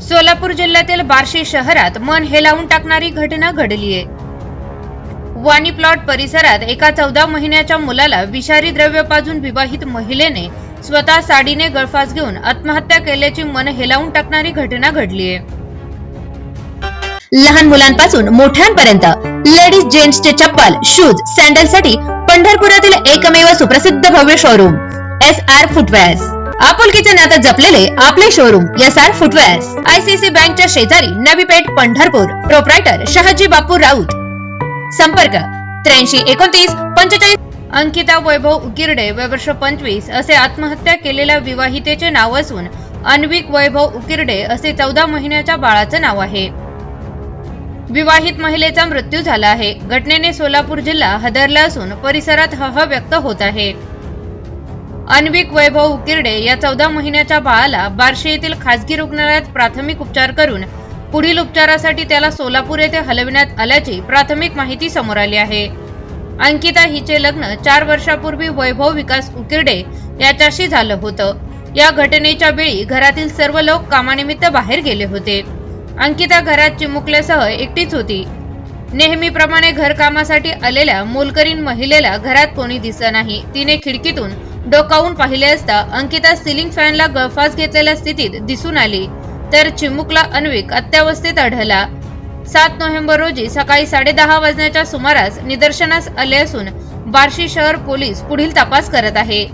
सोलापूर जिल्ह्यातील बार्शी शहरात मन हेलावून टाकणारी घटना घडलीय वाणी प्लॉट परिसरात एका चौदा महिन्याच्या मुलाला विषारी द्रव्य पाजून विवाहित महिलेने स्वतः साडीने गळफास घेऊन आत्महत्या केल्याची मन हेलावून टाकणारी घटना घडलीय लहान मुलांपासून मोठ्यांपर्यंत लेडीज जेंट्सचे चप्पल शूज सँडलसाठी पंढरपुरातील एकमेव सुप्रसिद्ध भव्य शोरूम एस आर फुटवेअर्स आपुलकीचे नातं जपलेले आपले शोरूम एस फुटवेअर्स आयसीसी बँकच्या शेजारी नवी पेठ पंढरपूर. प्रोप्रायटर शहाजी बापू राऊत. संपर्क त्र्याऐंशी एकोणतीस पंचेचाळीस. अंकिता वैभव उकिरडे वर्ष पंचवीस असे आत्महत्या केलेल्या विवाहितेचे नाव असून अन्विक वैभव उकिरडे असे चौदा महिन्याच्या बाळाचं नाव आहे. विवाहित महिलेचा मृत्यू झाला आहे. घटनेने सोलापूर जिल्हा हादरला असून परिसरात हह व्यक्त होत आहे. अन्विक वैभव उकिरडे या चौदा महिन्याच्या बाळाला बार्शी येथील खासगी रुग्णालयात प्राथमिक उपचार करून पुढील उपचारासाठी त्याला सोलापूर येथे हलविण्यात आल्याची प्राथमिक माहिती समोर आली आहे. अंकिता हिचे लग्न चार वर्षापूर्वी वैभव विकास उकिरडे याच्याशी झालं होतं. या घटनेच्या वेळी घरातील सर्व लोक कामानिमित्त बाहेर गेले होते. अंकिता घरात चिमुकल्यासह एकटीच होती. नेहमीप्रमाणे घरकामासाठी आलेल्या मोलकरीण महिलेला घरात कोणी दिसलं नाही. तिने खिडकीतून डोकावून पाहिले असता अंकिता सिलिंग फॅनला गळफास घेतलेल्या स्थितीत दिसून आली. तर चिमुकला अन्विक अत्यावस्थेत आढळला. सात नोव्हेंबर रोजी सकाळी साडेदहा वाजण्याच्या सुमारास निदर्शनास आले असून बार्शी शहर पोलीस पुढील तपास करत आहे.